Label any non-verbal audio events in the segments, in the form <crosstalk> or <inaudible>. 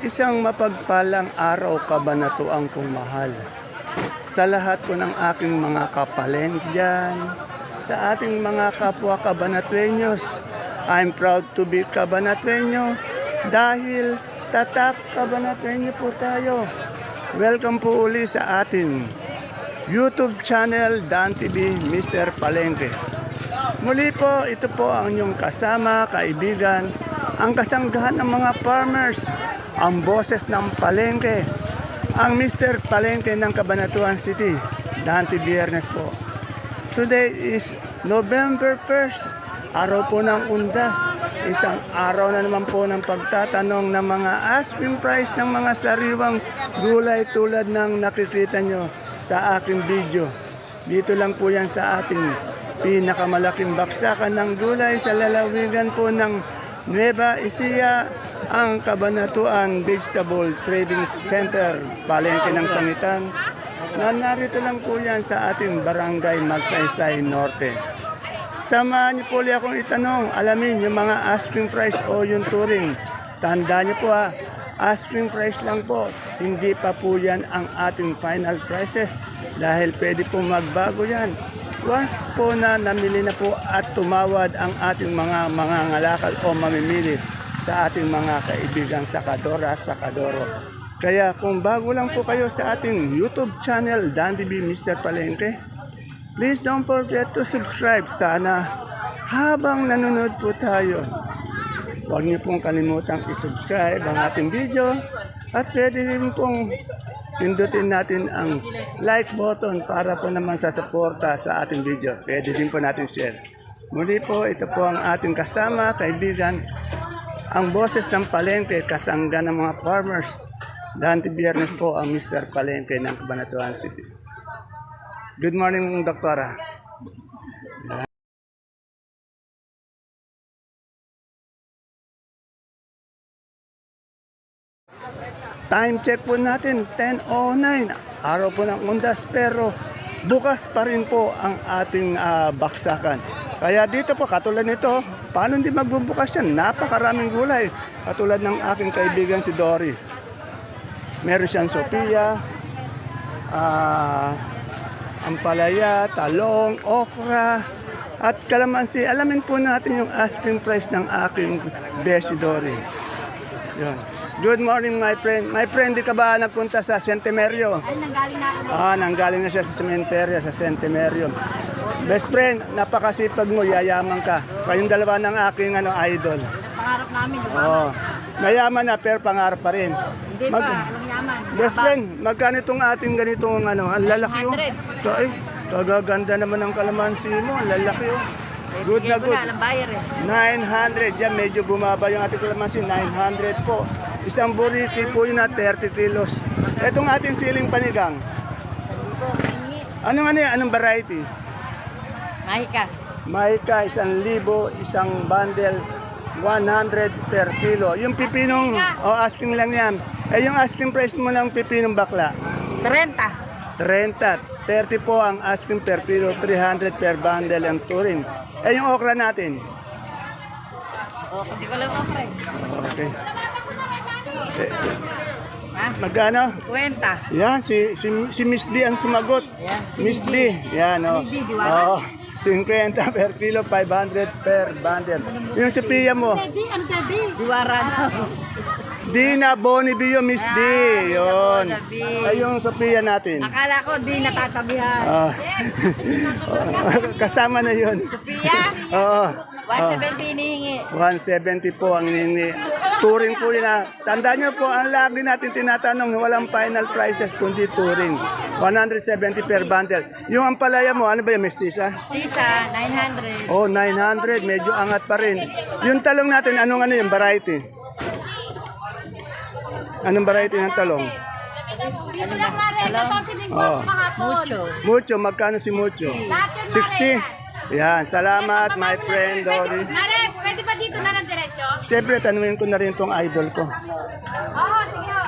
Isang mapagpalang araw kabanatuang kong mahal. Sa lahat po ng aking mga kapaleng dyan, sa ating mga kapwa kabanatuenyos, I'm proud to be kabanatuenyo dahil tatak kabanatuenyo po tayo. Welcome po uli sa ating YouTube channel Dan TV Mr. Palengke. Muli po, ito po ang inyong kasama, kaibigan, ang kasanggahan ng mga farmers, ang boses ng palengke, ang Mr. Palengke ng Cabanatuan City, Dante Biernes po. Today is November 1st, araw po ng undas. Isang araw na naman po ng pagtatanong ng mga asking price ng mga sariwang gulay tulad ng nakikita nyo sa aking video. Dito lang po yan sa ating pinakamalaking baksakan ng gulay sa lalawigan po ng Nueva Ecija, ang Kabanatuan Vegetable Trading Center, palengke ng Sangitan. Na narito lang po yan sa ating barangay Magsaysay Norte. Samahan niyo po ulit akong itanong, alamin yung mga asking price o yung touring. Tandaan niyo po ha, asking price lang po. Hindi pa po yan ang ating final prices dahil pwede po magbago yan. Once po na namili na po at tumawad ang ating mga mga ngalakal o mamimili sa ating mga kaibigang sakadora, sakadoro. Kaya kung bago lang po kayo sa ating YouTube channel, Dandy B. Mr. Palengke, Please don't forget to subscribe sana habang nanonood po tayo. Huwag niyo pong kalimutang i-subscribe ang ating video at pwede rin pong pindutin natin ang like button para po naman sa suporta sa ating video. Pwede din po natin share. Muli po, ito po ang ating kasama, kaibigan, ang boses ng palengke, kasangga ng mga farmers. Dante Biernes po ang Mr. Palengke ng Cabanatuan City. Good morning, Doktora. Time check po natin, 10.09. Araw po ng undas, pero bukas pa rin po ang ating ah, baksakan. Kaya dito po, katulad nito, paano hindi magbubukas yan? Napakaraming gulay. Katulad ng aking kaibigan si Dory. Meron siyang Sophia, ah, ampalaya, talong, okra, at kalamansi. Alamin po natin yung asking price ng aking Besidori. Yun. Good morning, my friend. My friend, di ka ba nagpunta sa Centemerio? Ay, nanggaling na ako. Ah, nanggaling na siya sa cementerio, sa Centemerio. Best friend, napakasipag mo, yayaman ka. Kayong dalawa ng aking ano, idol. Pangarap namin, ba? Oo. Mayaman na, pero pangarap pa rin. Hindi Mag- pa, anong yaman? Best friend, magkano itong ating ganitong ano, ang lalaki. 900. Ito ay, kagaganda naman ng kalamansi mo, ang lalaki oh. Good na Bigay ko good. na, alam buyer eh. 900, yan medyo bumaba yung ating kalamansi, 900 po. Isang buriti po yun na 30 kilos. Itong ating siling panigang, anong ano yan, anong variety? Mahika. Mahika, isang libo, isang bundle, 100 per kilo. Yung pipinong, oh, asking lang yan. Eh, yung asking price mo ng pipinong bakla, 30. 30. 30 po ang asking per kilo, 300 per bundle ang touring. Eh, yung okra natin. O, hindi ko lang ako eh. Okay. Eh, Ha? magkano? 50. Yan, si, si, si Miss D ang sumagot. Yan, si Miss D. Yan, oh. Miss D, diwaran? Oo. 50 per kilo, 500 per bundle. Yung Sophia mo, Teddy, ano Teddy? Diwaran. Dina Bonibio, Miss D. Yun. Bonibio. Ay, yung Sophia natin. Akala ko di natatabihan. Ah. <laughs> Kasama na yun. Sophia, Oo. 170 hinihingi. 170 po ang nini. Touring po yun ha. Tandaan nyo po, ang lagi natin tinatanong, walang final prices kundi touring. 170 per bundle. Yung ampalaya mo, ano ba yung mestiza? Tisa, 900. Oh, 900. Medyo angat pa rin. Yung talong natin, anong ano yung variety? Anong variety ng talong? Hello? Oh. Mucho. Mucho, magkano si Mucho? 60? Yan, salamat my friend Dory. Mare, pwede ba dito na ng diretso? Siyempre, tanungin ko na rin tong idol ko. Oo, sige ho.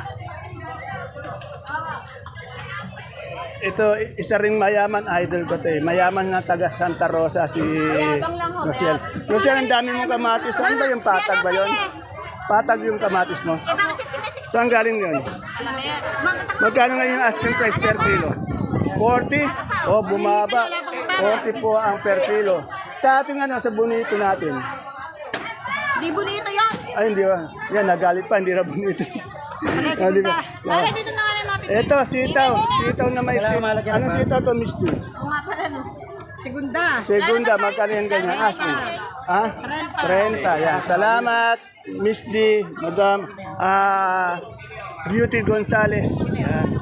Ito, isa ring mayaman idol ko to eh. Mayaman na taga Santa Rosa si Rosel. Rosel, ang dami mong kamatis. Ano ba yung patag ba yun? Patag yung kamatis mo? Eh, Saan galing yun? Magkano ngayon yung asking price per kilo? 40? O, bumaba. 40 po ang per kilo. Sa ating ano, sa bonito natin. Di bonito yan. Ay, hindi ba? Yan, nagalit pa, hindi na bonito. <laughs> Ah, di ba? Wala dito na nga yung mga pipili. Ito, sitaw. Sitaw na may sit. Anong sitaw to, Miss D? Oo nga pala no. Segunda. Segunda, magkano yung ganyan? Asking. Ha? 30. Yan. Salamat, Miss D, Madam ah Beauty Gonzales. Yan.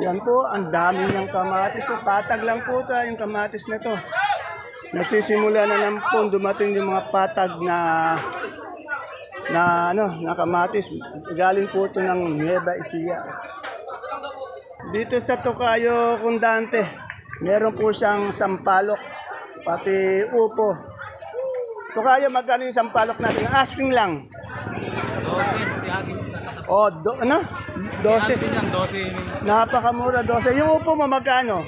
Yan po, ang dami ng kamatis. So, patag lang po ito, yung kamatis na to. Nagsisimula na ng po, dumating yung mga patag na na ano, na kamatis. Galing po ito ng Nueva Ecija. Dito sa Tokayo Kundante, meron po siyang sampalok, pati upo. Tokayo, magkano yung sampalok natin? Asking lang. Oh, do, ano? 12. Napakamura, 12. Yung upo mo, magkano?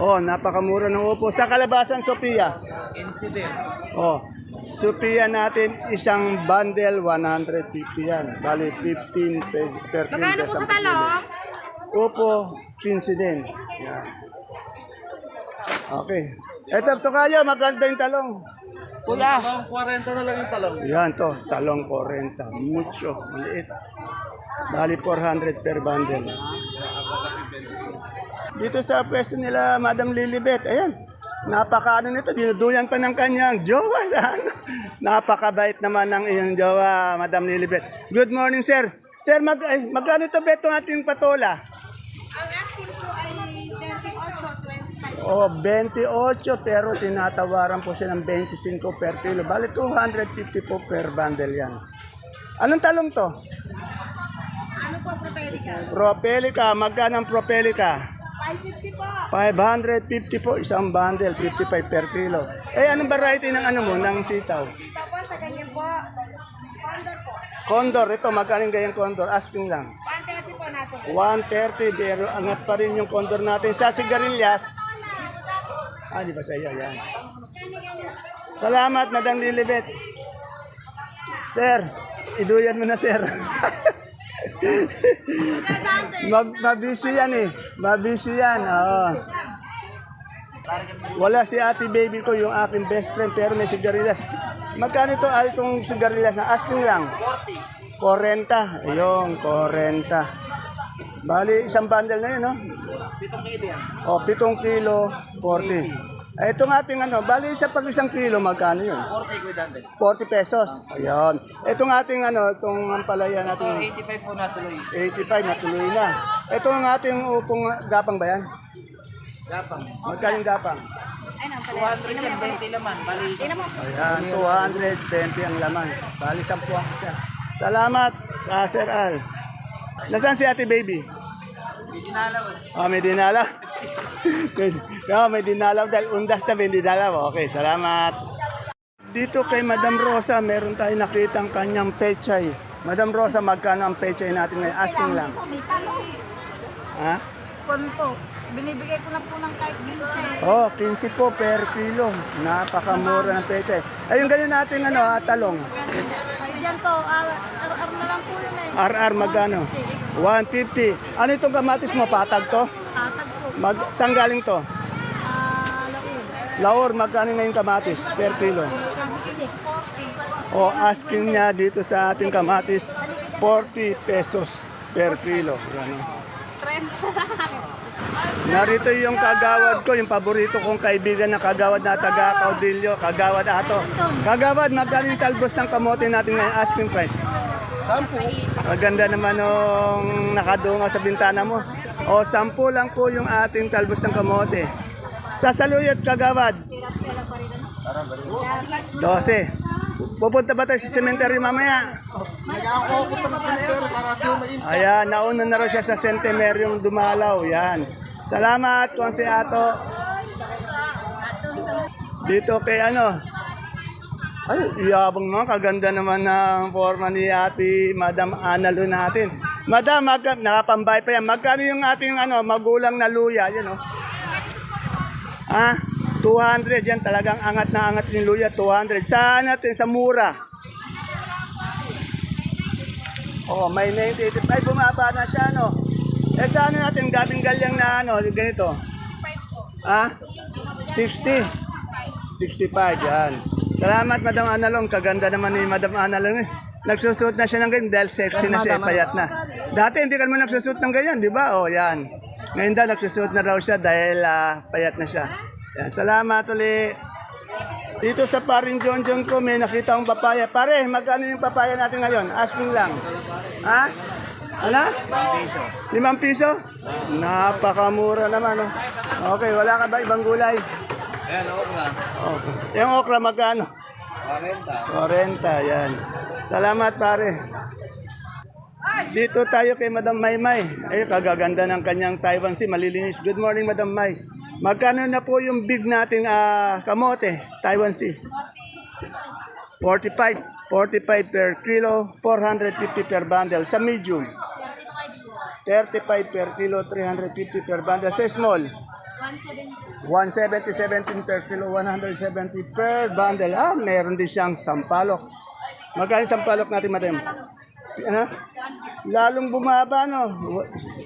Oh, napakamura ng upo. Sa Kalabasan, Sophia? Oh, Sophia natin, isang bundle, 150 yan. Bali, 15 per, per Magkano po sa talong? Upo, 15 din. Yan. Okay. Ito, ito kayo, maganda yung talong. Pula. 40 na lang yung talong. Yan to, talong 40. Mucho, maliit. Bali 400 per bundle. Dito sa pwesto nila, Madam Lilibet, ayan. Napaka ano nito, dinuduyan pa ng kanyang jowa. <laughs> Ano? Napakabait naman ng iyong jowa, Madam Lilibet. Good morning, sir. Sir, mag, ay, magkano ito beto ating patola? Ang asking po ay 38, 25. O, 28 pero tinatawaran po siya ng 25 per kilo. Bali, 250 po per bundle yan. Anong talong to? Ano po, Propelica? Propelica, magkano ang Propelica? 550 po. 550 po isang bundle, 55 per kilo. Eh, anong variety ng ano mo, ng sitaw? Dito po, sa ganyan po. Condor po. Condor, ito, magkano yung ganyang condor? Asking lang. 130 po natin. 130, pero angat pa rin yung condor natin. Sa sigarilyas, ah, di ba sa iyo, yan. Salamat, Madam Lilibet. Sir, iduyan mo na, sir. Mab mabisi yan eh. Mabisi yan, oo. Wala si ate baby ko, yung aking best friend, pero may sigarilyas. Magkano ito, ay itong sigarilyas na asking lang? 40. 40. Ayun, 40. Bali, isang bundle na yun, no? 7 kilo yan. O, 7 kilo, 40. Eh, Ito nga ating ano, bali sa pag isang kilo, magkano yun? 40 ko dante. 40 pesos. Ayun. Ito nga ating ano, itong ampalaya natin, 85 po natuloy. 85, natuloy na. Ito ang ating upong gapang ba yan? Gapang. Magkano yung gapang? Ay, no, pala. 200 yan, 20 laman. Bali. Tingnan mo. Ayan, 220 ang laman. Bali, 10 ang isa. Salamat, ah, Sir Al. Nasaan si ate baby? Hindi dinalaw eh. Oh, may dinalaw. <laughs> no, may dinalaw dahil undas na may dinalaw. Okay, salamat. Dito kay Madam Rosa, meron tayo nakitang kanyang pechay. Madam Rosa, magkano ang pechay natin ngayon? Asking lang. May talong. Ha? Kon po. Binibigay ko na po ng kahit 15. Oh, 15 po per kilo. Napakamura ng pechay. Ayun ganyan natin ano, ah, talong. Ay, dyan po. Ar-ar na lang po yun eh. RR magkano? 150. Ano itong kamatis mo? Patag to? Tatag po. Mag, saan galing to? Ah, laon. Laor, magkano ngayon kamatis per kilo? Asking 40. O asking niya dito sa ating kamatis, 40 pesos per kilo. Yan, o. 30. Narito yung kagawad ko, yung paborito kong kaibigan na kagawad na taga Caudillo, kagawad ato. Kagawad, magkano yung talbos ng kamote natin ngayon, asking price? Sampu. Maganda naman nung nakadunga sa bintana mo. O, sampu lang po yung ating talbos ng kamote. Sa saluyot, kagawad, 12. Pupunta ba tayo sa cemetery mamaya? Ayan, nauna na raw siya sa centenarium dumalaw. Yan. Salamat, Konseato. Dito kay ano? Ay, iyabang naman. Kaganda naman ng forma ni ate Madam Analu natin. Madam, mag nakapambay pa yan. Magkano yung ating ano, magulang na luya? Yan, oh. Ah, 200 yan talagang angat na angat yung luya, 200. Saan natin sa mura? Oh, may 90, 85. Bumaba na siya, no? Eh, sa ano natin, gabing galyang na ano, ganito? Ah? 60. 65, yan. Salamat, Madam Analong. Kaganda naman ni Madam Analong eh. Nagsusuot na siya ng ganyan dahil sexy na siya, eh, payat na. Dati hindi ka naman nagsusuot ng ganyan, di ba? Oh, yan. Ngayon daw, nagsusuot na raw siya dahil ah, payat na siya. Yan. Salamat ulit. Dito sa paring John John ko, may nakita akong papaya. Pare, magkano yung papaya natin ngayon? Asking lang. Ha? Ano? Limang piso? Napakamura naman, oh. Okay, wala ka ba ibang gulay? Ayan, okra. Okay. Yung okra magkano? 40. 40, yan. Salamat, pare. Dito tayo kay Madam Maymay. Ay, kagaganda ng kanyang Taiwan Sea. Malilinis. Good morning, Madam May. Magkano na po yung big nating ah, kamote, Taiwan Sea? 45. 45 per kilo, 450 per bundle. Sa medium, 35 per kilo, 350 per bundle. Sa small, 170, 17 per kilo, 170 per bundle. Ah, meron din siyang sampalok. Magkano sampalok natin, madam? Ano? Lalong bumaba, no?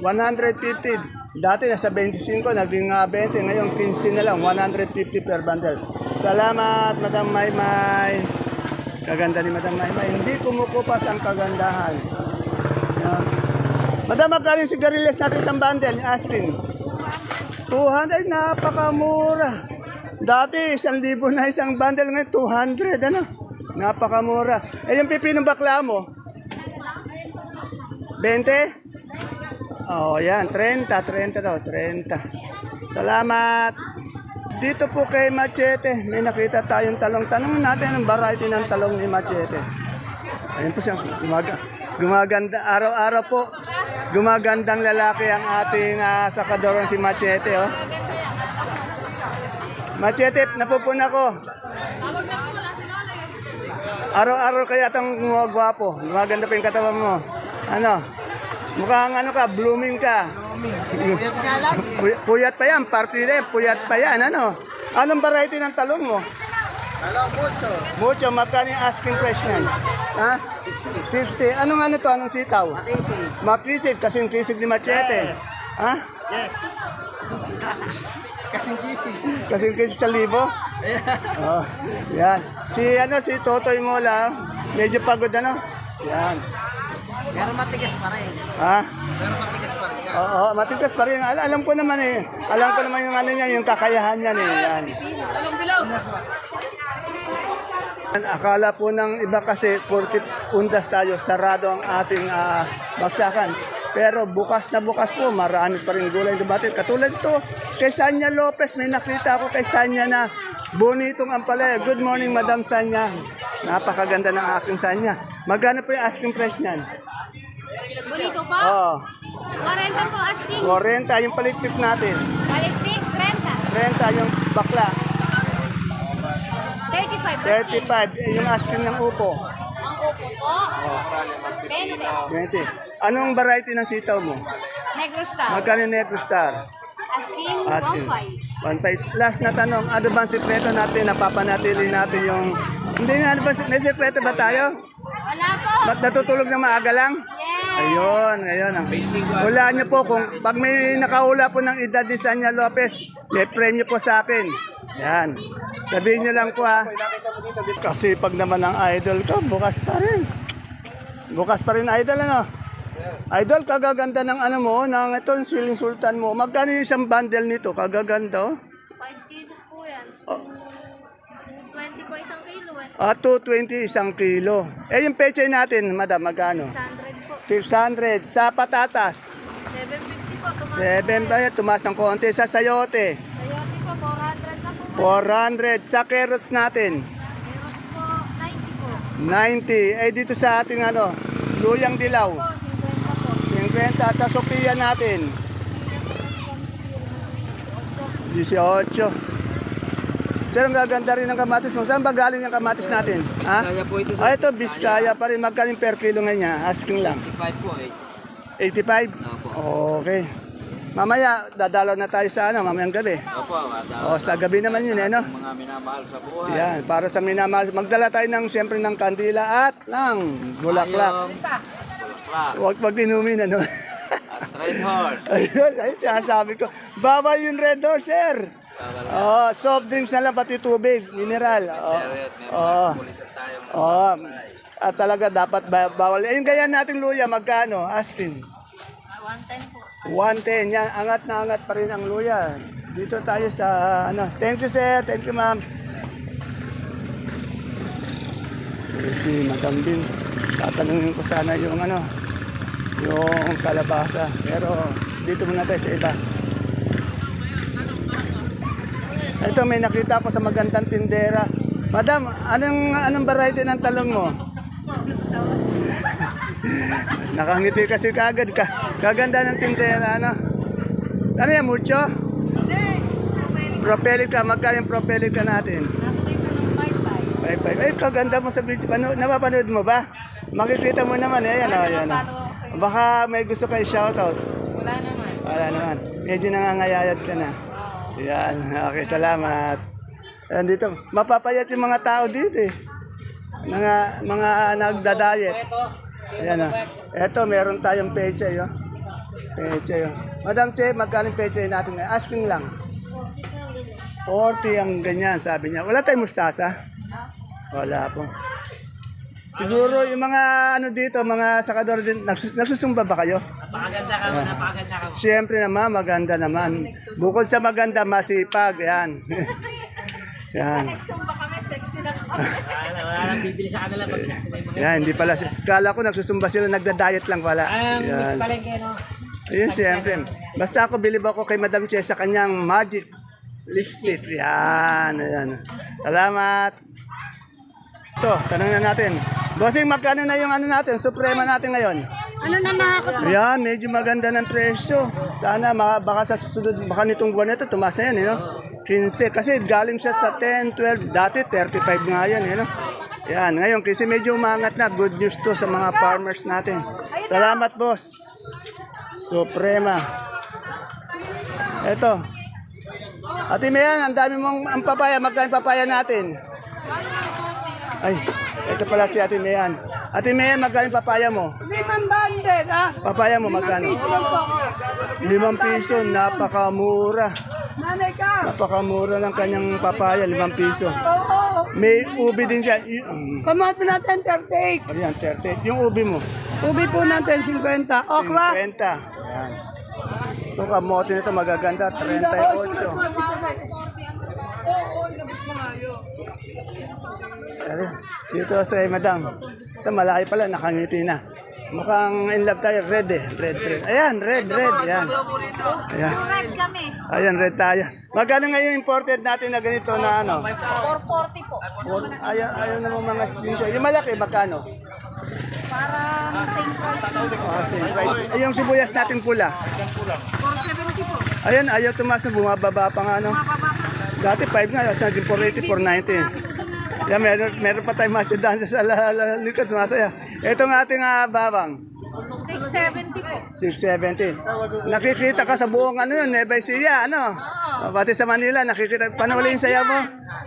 150. Dati nasa 25, naging ah, 20. Ngayon, 15 na lang, 150 per bundle. Salamat, Madam Maymay. Kaganda ni Madam Maymay. Hindi kumukupas ang kagandahan. Yan. Madam, magkano yung sigarilyas natin isang bundle? Asking. 200, napakamura. Dati, isang libo na isang bundle ngayon, 200, ano? Napakamura. Eh, yung pipinong bakla mo? 20? Oh, yan, 30, 30 daw, 30. Salamat. Dito po kay Machete, may nakita tayong talong. Tanong natin ang variety ng talong ni Machete. Ayun po siya, gumaga, gumaganda, araw-araw po, gumagandang lalaki ang ating uh, sakadorong si Machete, oh. Machete, napupuna ko. Araw-araw kaya itong gumagwapo. Gumaganda pa yung katawan mo. Ano? Mukhang ano ka, blooming ka. Puyat pa yan, party rin, puyat pa yan, ano? Anong variety ng talong mo? Alam mo to. Mucho, magkano yung asking price niyan? Ha? 60. Anong ano to? Anong sitaw? Matisi. Makisig, kasing kisig ni Machete. Ha? Yes. Kasing gising. Kasing kisig sa libo? Oh, yan. Si ano, si Totoy Mola, medyo pagod ano? Yan. Pero matigas pa rin. Ha? Pero matigas pa rin. Oo, matigas pa rin. Al- alam ko naman eh. Alam ko naman yung ano niya, yung kakayahan niya eh. Yan. Akala po ng iba kasi, porkit undas tayo, sarado ang ating ah, baksakan. Pero bukas na bukas po, marami pa rin gulay dumating. Katulad to, kay Sanya Lopez, may nakita ako kay Sanya na bonitong ampalaya. Good morning, Madam Sanya. Napakaganda ng aking Sanya. Magkano po yung asking price niyan? Bonito po? Oh, 40 po asking. 40 yung palikpik natin. Balik 30. 30 yung bakla. 35 asking. 35 eh, yung asking ng upo. Ang upo po. 20. 20. Anong variety ng sitaw mo? Negro Star. Magkano yung Negro Star? Asking, Asking. 1.5. 1.5. Last na tanong, ano bang sikreto natin na papanatili natin yung... Hindi nga, ano ba, may sikreto ba tayo? Wala po. Ba't natutulog na maaga lang? Ayun, ayun. Ang, hulaan niyo po kung pag may nakahula po ng edad ni Sanya Lopez, may premyo po sa akin. Yan. Sabihin niyo lang po ha. Kasi pag naman ang idol ko, bukas pa rin. Bukas pa rin idol ano? Idol, kagaganda ng ano mo, ng ito, yung siling sultan mo. Magkano yung isang bundle nito? Kagaganda oh. 5 kilos po yan. Oh. 20 po isang kilo eh. Ah, 220 isang kilo. Eh, yung peche natin, madam, magkano? 100 po. 600. Sa patatas, 750 po. Tumakas. 7 ba yan? Tumas ng konti. Sa sayote, Sayote po, 400 na po. 400. Sa carrots natin, Meron po, 90 po. 90. Eh, dito sa ating ano, luyang dilaw, Po, 50 po. 50. Sa Sophia natin, 18. Sir, ang gaganda rin ng kamatis mo. Saan ba galing yung kamatis natin? Ha? Kaya po ito. Ah, ito, Biskaya pa rin. Magkaling per kilo ngayon niya? Asking lang. 55 po eh. 85? Opo. Okay. Mamaya, dadalaw na tayo sa ano, mamayang gabi. Opo. O, sa gabi naman yun, eh, no? Mga minamahal sa buhay. Yan, para sa minamahal. Magdala tayo ng, siyempre, ng kandila at ng bulaklak. okra, Huwag pag inumin, ano? at red horse. <laughs> Ayun, ayun, sinasabi ko. Bawal yung red horse, sir. Oh, soft drinks na lang, pati tubig, mineral. Oh. Oh. Oh. At talaga dapat ba- bawal. Ayun, ganyan nating luya, magkano? Astin. 110 po. 110. Yan, angat na angat pa rin ang luya. Dito tayo sa, ano, thank you sir, thank you ma'am. Si Madam Vince, tatanungin ko sana yung ano, yung kalabasa. Pero dito muna tayo sa iba. Ito may nakita ko sa magandang tindera. Madam, anong anong variety ng talong mo? <laughs> Nakangiti kasi kagad ka. Kaganda ng tindera, ano? Ano yan, mucho? Propelic ka, magkano yung propelic ka natin? Bye bye. Ay, kaganda mo sa video. Pano, napapanood mo ba? Makikita mo naman, eh. Yan, oh, yan. oh. Baka may gusto kayo shoutout. Wala naman. Wala naman. Medyo nangangayayat ka na. Yan. Okay, salamat. Ayan dito. Mapapayat yung mga tao dito eh. Mga, mga nagda-diet. Ayan o. Eto, meron tayong peche yo. Peche yo. Madam Che, magkano peche natin ngayon? Asking lang. 40 ang ganyan, sabi niya. Wala tayong mustasa? Wala po. Siguro yung mga ano dito, mga sakador din, nagsus- nagsusumba ba kayo? Napakaganda ka mo, napakaganda ka mo. Siyempre naman, maganda naman. Bukod sa maganda, masipag. Yan. <laughs> yan. Sumba kami, sexy na kami. Wala, wala nang bibili sa kanila pag yung mga... Yan, hindi pala. si- Kala ko nagsusumba sila, nagda-diet lang pala. Ang miss Yan. palengke, no? Ayun, siyempre. Basta ako, bilib ako kay Madam Che sa kanyang magic lipstick. Yan, ayan. Salamat. Ito, tanong na natin. Bossing, magkano na yung ano natin, suprema natin ngayon? Ano na nakakot? Ayan, medyo maganda ng presyo. Sana ma- baka sa susunod, baka nitong buwan ito, tumas na yan, eh, no? 15. Kasi galing siya sa 10, 12, dati 35 nga yan, eh, no? Yan, ngayon, kasi medyo umangat na. Good news to sa mga farmers natin. Salamat, boss. Suprema. Ito. Ate Mayan, ang dami mong ang papaya. Magkano papaya natin? Ay, ito pala si Ate Mayan. Ate Mayan, magkano papaya mo? Limang banded, ah. Papaya mo magkano? Limang piso, napakamura. Nanay ka. Napakamura ng kanyang papaya, limang piso. Oo. May ubi din siya. Y- um, Kamote natin, 38. Ayan, 30. Yung ubi mo? Ubi po natin, 50. Okra. 50. Ayan. Ito kamote nito magaganda, 38. Ayun, Dito sa madam. Ito malaki pala, nakangiti na. Mukhang in love tayo, red eh. Red, red. Ayan, red, red. Ayan. Ayan. Red kami. Ayan, red tayo. Magkano ngayon imported natin na ganito na ano? 440 po. Ayaw, ayaw naman mga pinsyo. Yung malaki, magkano? Para same price. Oh, same price. Ay, yung sibuyas natin pula. 470 po. Ayan, ayaw tumas na bumababa pa nga ano. Mababa pa. Dati 5 nga, sa naging 480, 490. Yan, meron, meron pa tayong macho dance sa likod, sumasaya. Ito nga ating ah, babang, 670 po. 670. Nakikita ka sa buong ano yun, Nueva Ecija, ano? Pati sa Manila, nakikita. Paano uli yung sayaw mo?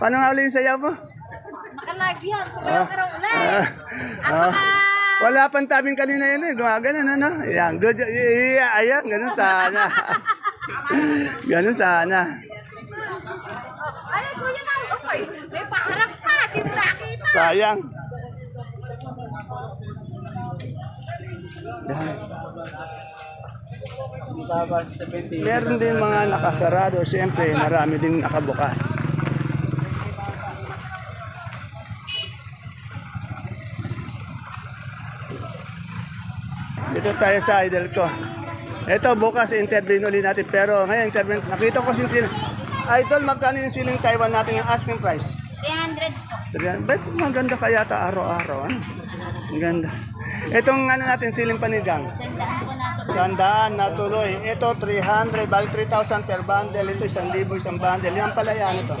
Paano nga uli yung sayaw mo? Naka-live yan. Sumayaw ka raw ulit. Ah, Ang ah. mga... Wala pang tabing kanina yun eh. Gumaganon, ano? Ayan, good. Yeah, ayan, ganun sana. <laughs> ganun sana. Ay, kuya na. Okay. May paharap ka. Hindi mo nakita. Sayang. Yan. Meron din mga nakasarado. Siyempre, marami din nakabukas. Dito tayo sa idol ko. Ito, bukas interview ulit natin. Pero ngayon, interview, nakita ko si Idol, magkano yung siling Taiwan natin yung asking price? 300 po. Sabihan, ba't maganda kaya ta araw-araw? Ano? Ang ganda. Itong ano natin, siling panigang. Sandaan po natin. Sandaan na tuloy. Ito, 300, bali 3,000 per bundle. Ito, 1,000 isang bundle. Yan pala yan ito.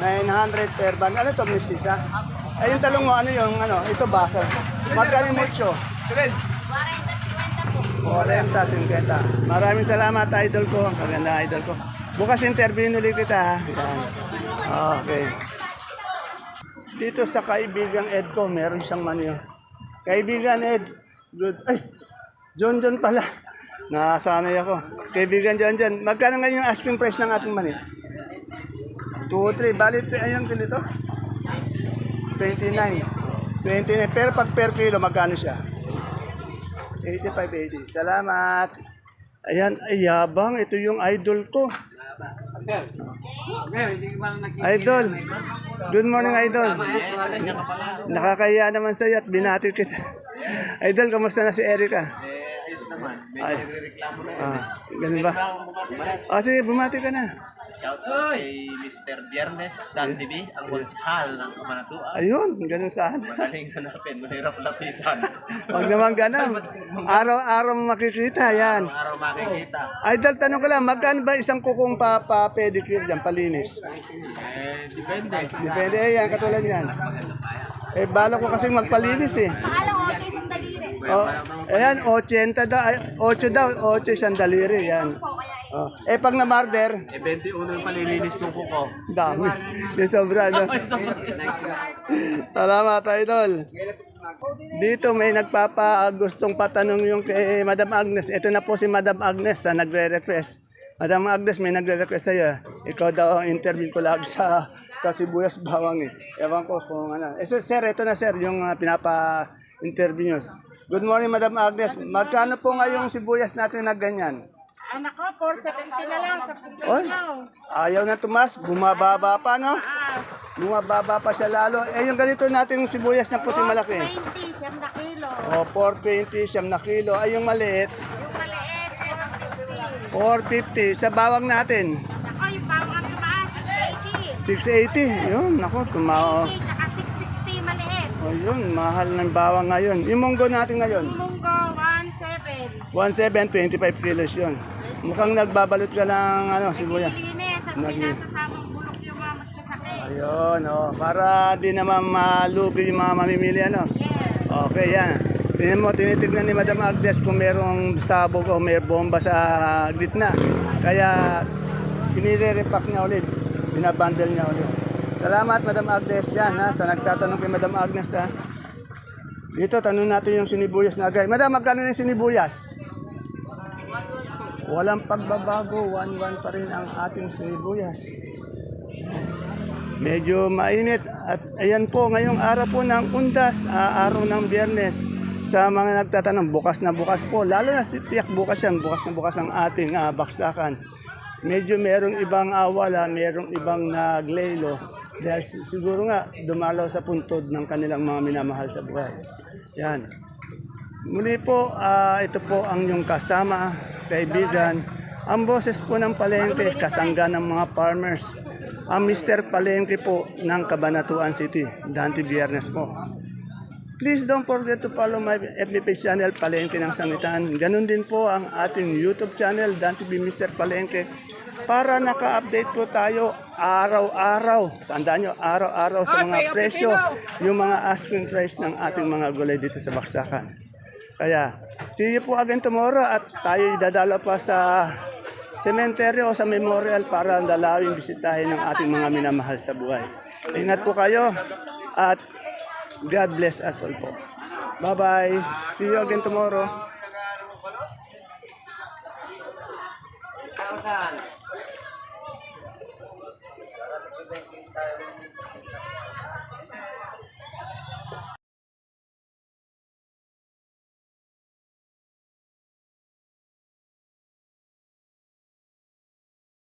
900 per bundle. Ano ito, Miss Lisa? Ay, yung talong mo, ano yung, ano, ito, basal. Magkano mucho? 40, 50 po. 40, 50. Maraming salamat, idol ko. Ang kaganda, idol ko. Bukas interview ulit kita. ha? Yan. Okay. Dito sa kaibigang Ed ko, meron siyang manyo. Kaibigan Ed, Good. Ay, John John pala. Nakasanay ako. Kaibigan John John. Magkano ngayon yung asking price ng ating mani? 2, 3. Bali, ayun kilito? 29. 29. Pero pag per kilo, magkano siya? 85, 80. Salamat. Ayan, ay yabang. Ito yung idol ko. Idol. Good morning, Idol. Nakakaya naman sa'yo at binati kita. Idol, kamusta na si Erica? Eh, ayos naman. May Ay. nagre-reklamo na. Ah, ganun ba? Ah, sige, bumati ka na. Shout out kay Mr. Biernes Dan TV, ang konsihal ng Kamanatuan. Ayun, ganun sana. Madaling hanapin, mahirap lapitan. <laughs> Huwag naman ganun. Araw-araw makikita, yan. Araw makikita. Idol, tanong ko lang, magkano ba isang kukong pa, pa pedicure dyan, palinis? Eh, depende. Depende, eh, yan, katulad yan. Eh, bala ko kasi magpalinis eh. Ko, ito yung daliri. Oh, ayan, 80 daw, ay, 8 daw, 8 isang daliri, yan. Oh. Eh, pag na-marder, Eh, 21 yung palilinis ng kuko. dami. Di sobra, no? Salamat, idol. Dito may nagpapa gustong patanong yung kay Madam Agnes. Ito na po si Madam Agnes sa nagre-request. Madam Agnes, may nagre-request sa'yo. Ikaw daw ang interview ko lagi sa, sa Sibuyas <laughs> Bawang eh. Ewan ko kung ano. Eh, sir, sir, ito na sir, yung uh, pinapa-interview nyo. Good morning, Madam Agnes. Magkano po ngayong sibuyas natin na ganyan? Anak ko, 470 na lang sa Oy, ayaw na tumas, bumababa pa, no? Bumababa pa siya lalo. Eh, yung ganito nating sibuyas na puti malaki. 20, siyam na kilo. O, 420, siyam na kilo. Ay, yung maliit, Yung maliit, 450. 450. Sa bawang natin, 680. 680. Yun, ako, tumao. 680, tsaka 660 maliit. O, yun, mahal ng bawang ngayon. Yung munggo natin ngayon, Munggo, 17. 17, 25 kilos yun. Mukhang nagbabalot ka ng ano, sibuyas. Nililinis at Nag- pinasasamang bulok yung mga magsasakit. Ayun, oh, para di naman malugi yung mga mamimili, ano? Yes. Okay, yan. Tingnan mo, tinitignan ni Madam Agnes kung merong sabog o may bomba sa gitna. Kaya, inire-repack niya ulit. Binabundle niya ulit. Salamat, Madam Agnes. Yan, ha, sa nagtatanong kay Madam Agnes, ha. Dito, tanong natin yung sinibuyas na agay. Madam, magkano yung sinibuyas? Walang pagbabago, 1-1 pa rin ang ating sinibuyas. Medyo mainit at ayan po ngayong araw po ng undas, ah, araw ng biyernes. Sa mga nagtatanong, bukas na bukas po. Lalo na tiyak bukas yan, bukas na bukas ang ating ah, baksakan. Medyo merong ibang awala, merong ibang naglelo. Dahil si- siguro nga, dumalaw sa puntod ng kanilang mga minamahal sa buhay. Yan. Muli po, ah, ito po ang yung kasama, kaibigan. Ang boses po ng palengke, kasangga ng mga farmers. Ang Mr. Palengke po ng Cabanatuan City, Dante Biernes po. Please don't forget to follow my FB page channel, Palengke ng Sangitan. Ganun din po ang ating YouTube channel, Dante B. Mr. Palengke. Para naka-update po tayo araw-araw. Tandaan nyo, araw-araw sa mga presyo, yung mga asking price ng ating mga gulay dito sa Baksakan. Kaya, see you po again tomorrow at tayo dadala pa sa sementeryo o sa memorial para dalawin bisitahin ng ating mga minamahal sa buhay. Ingat po kayo at God bless us all po. Bye-bye. See you again tomorrow. Thousand.